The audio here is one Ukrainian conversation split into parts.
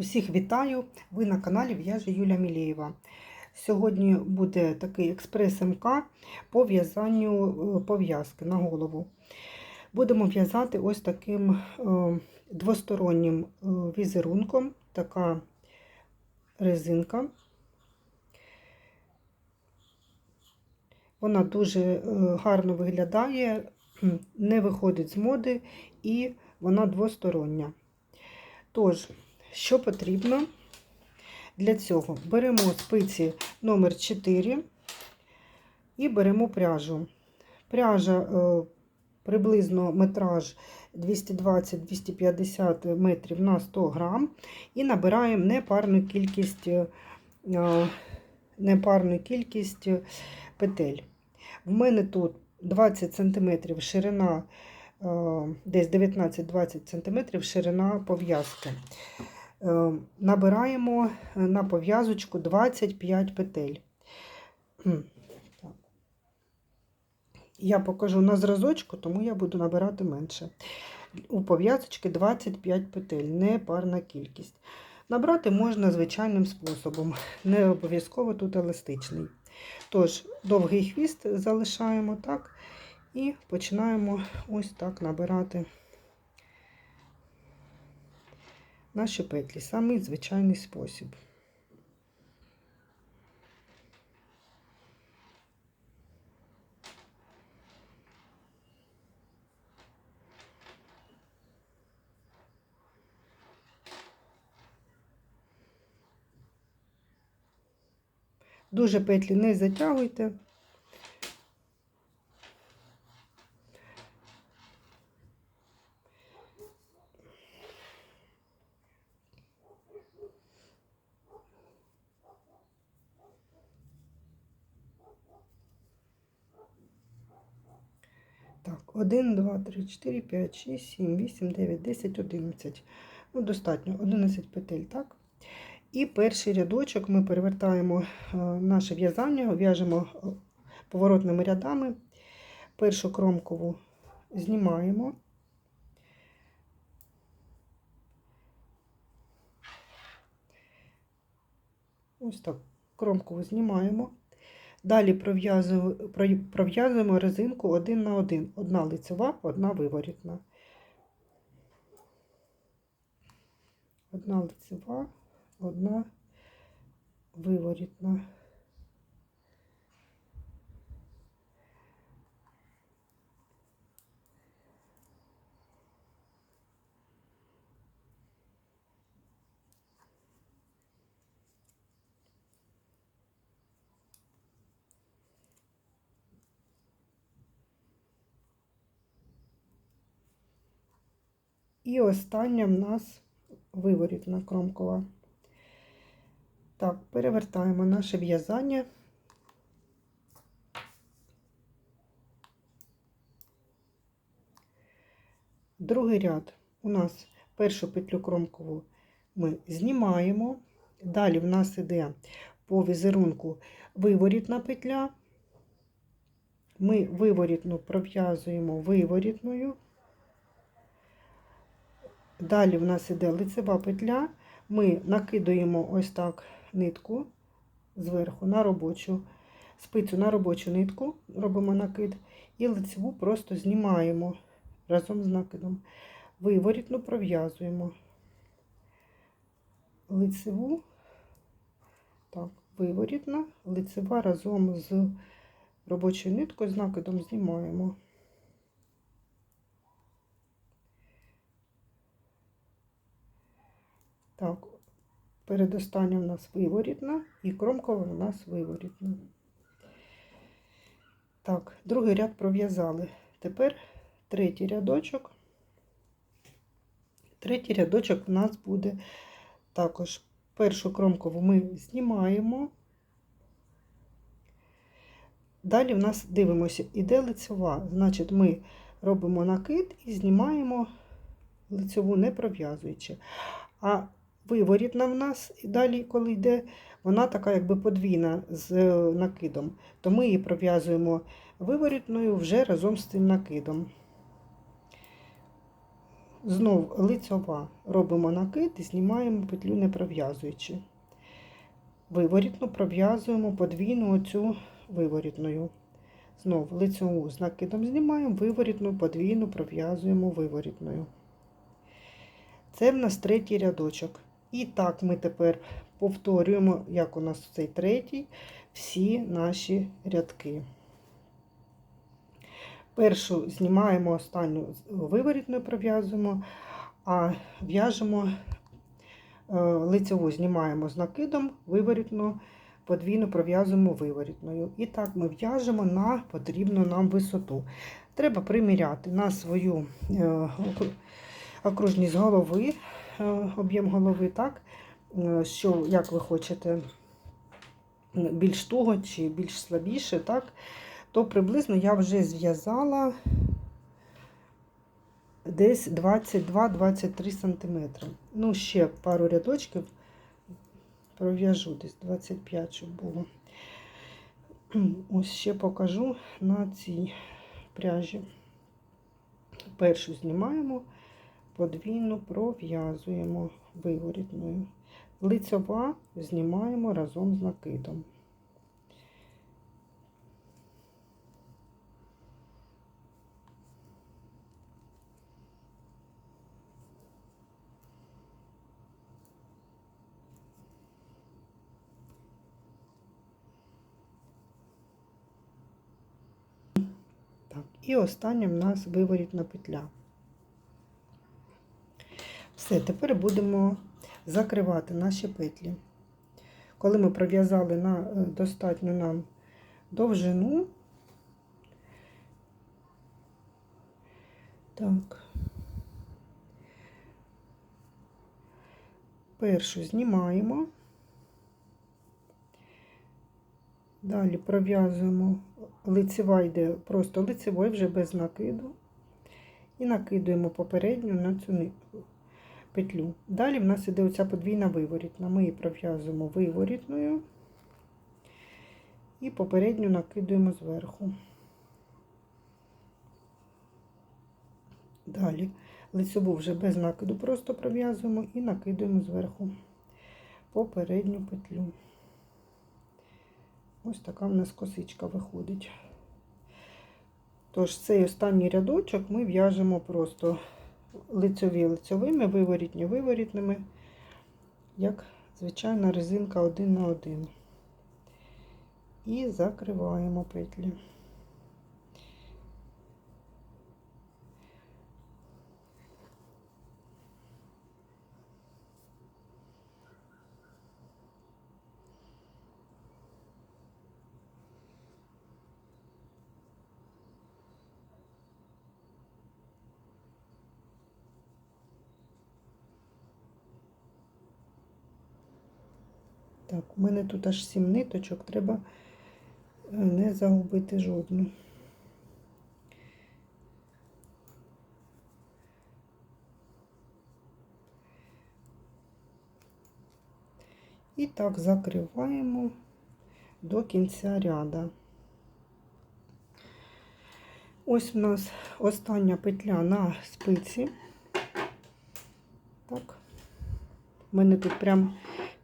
Усіх вітаю! Ви на каналі В'яже Юля Мілєєва. Сьогодні буде такий експрес-МК по в'язанню е, пов'язки на голову. Будемо в'язати ось таким е, двостороннім е, візерунком, така резинка. Вона дуже гарно виглядає, не виходить з моди і вона двостороння. Тож, що потрібно для цього? Беремо спиці номер 4 і беремо пряжу. Пряжа е, приблизно метраж 220-250 метрів на 100 грам. І набираємо непарну кількість, е, непарну кількість петель. В мене тут 20 см ширина е, десь 19-20 см ширина пов'язки. Е, Набираємо на пов'язочку 25 петель. Я покажу на зразочку, тому я буду набирати менше. У пов'язочки 25 петель, не парна кількість. Набрати можна звичайним способом, не обов'язково тут еластичний. Тож, довгий хвіст залишаємо так. І починаємо ось так набирати наші петлі. Самий звичайний спосіб. Дуже петлі не затягуйте. Так, 1, 2, 3, 4, 5, 6, 7, 8, 9, 10, 11. Ну, достатньо, 11 петель, так? І перший рядочок ми перевертаємо е, наше в'язання, в'яжемо е, поворотними рядами. Першу кромкову знімаємо. Ось так, кромкову знімаємо. Далі пров'язуємо резинку один на один. Одна лицева, одна виворітна. Одна лицева, одна виворітна. І остання в нас виворітна кромкова. Так, перевертаємо наше в'язання. Другий ряд у нас першу петлю кромкову ми знімаємо. Далі в нас іде по візерунку виворітна петля. Ми виворітну пров'язуємо виворітною. Далі в нас іде лицева петля, ми накидуємо ось так нитку зверху на робочу спицю на робочу нитку, робимо накид, і лицеву просто знімаємо разом з накидом. Виворітну пров'язуємо лицеву, так, виворітна, лицева разом з робочою ниткою з накидом знімаємо. Так, передостання в нас виворітна і кромкова у нас виворітна. Так, другий ряд пров'язали. Тепер третій рядочок. Третій рядочок у нас буде також першу кромкову ми знімаємо. Далі в нас дивимося, іде лицьова, значить, ми робимо накид і знімаємо лицьову, не пров'язуючи. А виворітна в нас, і далі, коли йде, вона така якби подвійна з е, накидом. То ми її пров'язуємо виворітною вже разом з цим накидом. знов лицьова. Робимо накид і знімаємо петлю не пров'язуючи. Виворітну пров'язуємо подвійну оцю виворітною. Знов лицьову з накидом знімаємо, виворітну, подвійну пров'язуємо виворітною. Це в нас третій рядочок. І так ми тепер повторюємо, як у нас цей третій, всі наші рядки. Першу знімаємо, останню виворітною пров'язуємо, а в'яжемо е, лицеву знімаємо з накидом, виворітну, подвійну пров'язуємо виворітною. І так ми в'яжемо на потрібну нам висоту. Треба приміряти на свою е, окружність голови, об'єм голови, так, е, що як ви хочете більш туго чи більш слабіше, так, то приблизно я вже зв'язала десь 22-23 см. Ну, ще пару рядочків пров'яжу десь 25, щоб було. Ось ще покажу на цій пряжі. Першу знімаємо, подвійну пров'язуємо виворітною. Лицьова знімаємо разом з накидом. І остання в нас виворітна петля. Все, тепер будемо закривати наші петлі. Коли ми пров'язали на е, достатню нам довжину, так, першу знімаємо, далі пров'язуємо лицева йде просто лицевою вже без накиду. І накидуємо попередню на цю ни- петлю. Далі в нас іде оця подвійна виворітна. Ми її пров'язуємо виворітною і попередню накидуємо зверху. Далі лицеву вже без накиду просто пров'язуємо і накидуємо зверху попередню петлю. Ось така в нас косичка виходить. Тож цей останній рядочок ми в'яжемо просто лицеві лицевими, виворітні виворітними, як звичайна резинка один на один. І закриваємо петлі. Так, у мене тут аж сім ниточок, треба е, не загубити жодну. І так закриваємо до кінця ряда. Ось у нас остання петля на спиці. Так. У мене тут прям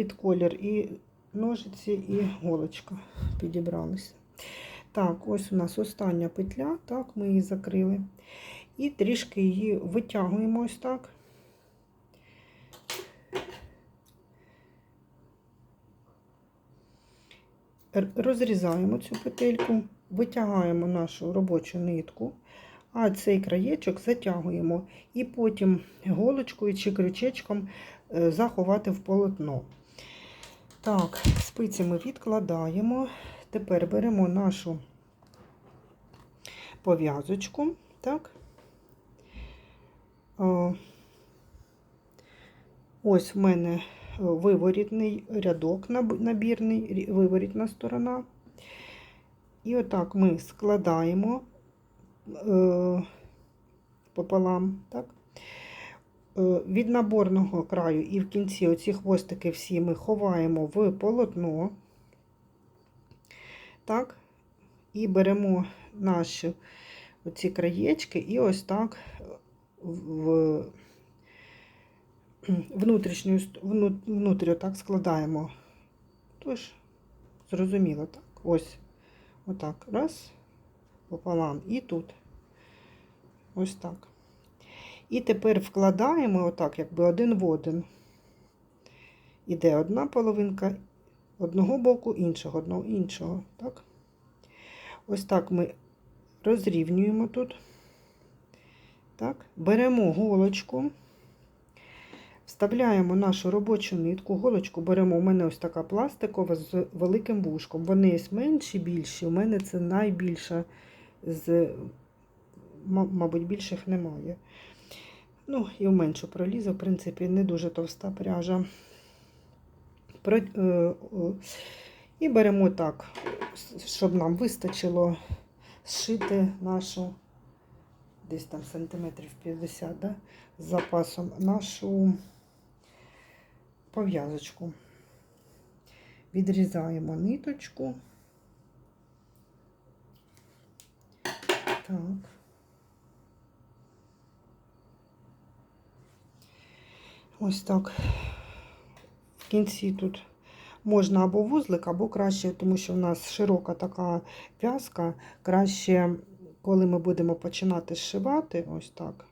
під колір і ножиці, і голочка підібралися. Так, ось у нас остання петля, так, ми її закрили. І трішки її витягуємо ось так. Розрізаємо цю петельку, витягаємо нашу робочу нитку, а цей краєчок затягуємо і потім голочкою чи крючечком е, заховати в полотно. Так, спиці ми відкладаємо. Тепер беремо нашу пов'язочку. Так. Ось в мене виворітний рядок набірний, рі- виворітна сторона. І отак ми складаємо е, пополам. Так. Е, Від наборного краю і в кінці оці хвостики всі ми ховаємо в полотно. Так. І беремо наші оці краєчки і ось так в внутрішню внутрі так складаємо. Тож, зрозуміло, так? Ось. Отак. Раз. Пополам. І тут. Ось так. І тепер вкладаємо отак, якби один в один. Іде одна половинка одного боку, іншого, одного іншого. Так? Ось так ми розрівнюємо тут. Так? Беремо голочку, вставляємо нашу робочу нитку. Голочку беремо, у мене ось така пластикова з великим вушком. Вони є менші, більші. У мене це найбільша з, мабуть, більших немає. Ну, і в меншу пролізу, в принципі, не дуже товста пряжа. Е, е, і беремо так, щоб нам вистачило зшити нашу десь там сантиметрів 50, да, з запасом нашу пов'язочку. Відрізаємо ниточку. Так. Ось так. В кінці тут можна або вузлик, або краще, тому що в нас широка така в'язка, краще, коли ми будемо починати зшивати, ось так.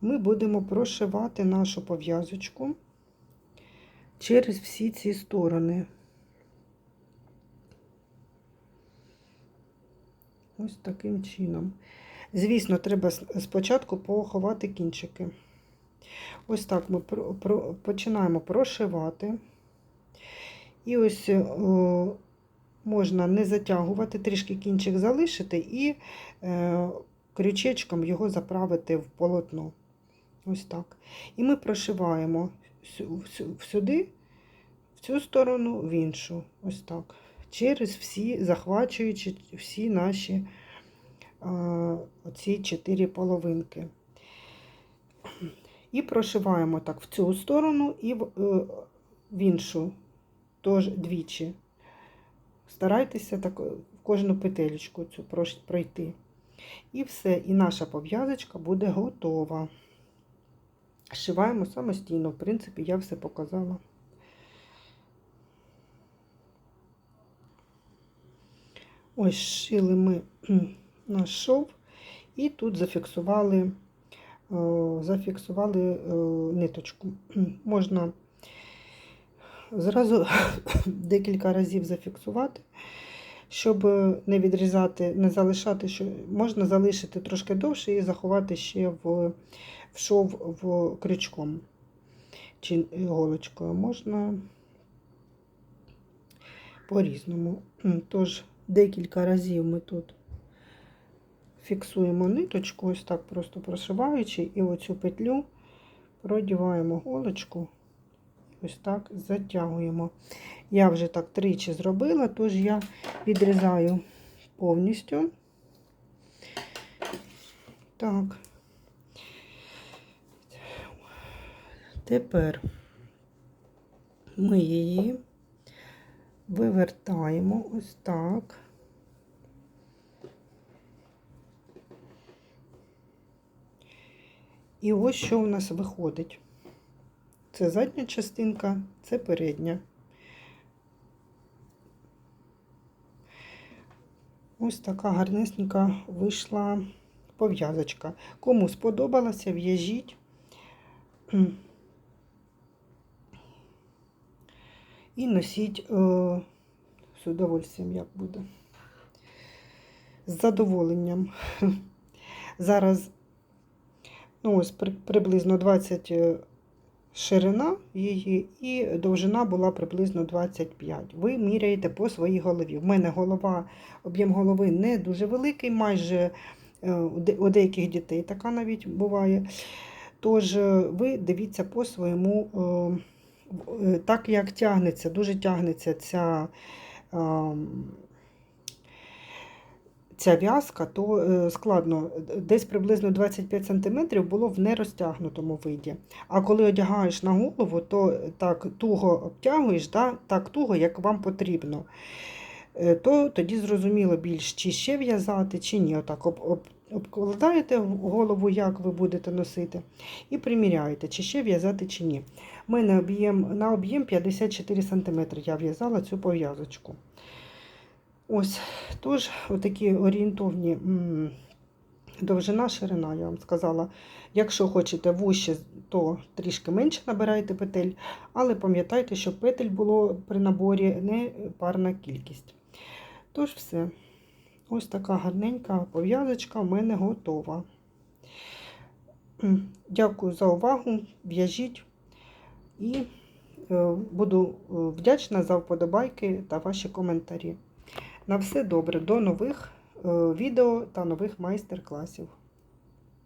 Ми будемо прошивати нашу пов'язочку через всі ці сторони. Ось таким чином. Звісно, треба спочатку поховати кінчики. Ось так ми починаємо прошивати. І ось о, можна не затягувати, трішки кінчик залишити і е, крючечком його заправити в полотно. Ось так. І ми прошиваємо сюди, в цю сторону, в іншу. Ось так. Через всі, захвачуючи всі наші оці чотири половинки. І прошиваємо так в цю сторону і в, е, в іншу, теж двічі. Старайтеся так в кожну петелечку цю пройти. І все, і наша пов'язочка буде готова. Шиваємо самостійно, в принципі, я все показала. Ось шили ми наш шов і тут зафіксували, е, зафіксували е, ниточку. Можна зразу декілька разів зафіксувати, щоб не відрізати, не залишати, що можна залишити трошки довше і заховати ще в, в шов в крючком чи голочкою. Можна по-різному. Тож декілька разів ми тут фіксуємо ниточку, ось так просто прошиваючи, і оцю петлю продіваємо голочку, ось так затягуємо. Я вже так тричі зробила, тож я відрізаю повністю. Так. Тепер ми її вивертаємо ось так. І ось що в нас виходить. Це задня частинка, це передня. Ось така гарнесенька вийшла пов'язочка. Кому сподобалося, в'яжіть. І носіть е, з удовольствием, як буде. З задоволенням. Зараз ну, ось при- приблизно 20 е, ширина її, і довжина була приблизно 25. Ви міряєте по своїй голові. В мене голова, об'єм голови не дуже великий, майже е, у деяких дітей така навіть буває. Тож е, ви дивіться по своєму, так як тягнеться, дуже тягнеться ця. Ця в'язка, то е, складно, десь приблизно 25 см було в нерозтягнутому виді. А коли одягаєш на голову, то так туго обтягуєш, да, так туго, як вам потрібно. Е, То тоді зрозуміло більш, чи ще в'язати, чи ні. Отак об, об, обкладаєте голову, як ви будете носити, і приміряєте, чи ще в'язати, чи ні. У мене об'єм, на об'єм 54 см я в'язала цю пов'язочку. Ось, тож, отакі орієнтовні довжина, ширина, я вам сказала. Якщо хочете вужче, то трішки менше набирайте петель, але пам'ятайте, щоб петель було при наборі не парна кількість. Тож все. Ось така гарненька пов'язочка в мене готова. Дякую за увагу. В'яжіть і е, буду е, вдячна за вподобайки та ваші коментарі. На все добре, до нових е, відео та нових майстер-класів.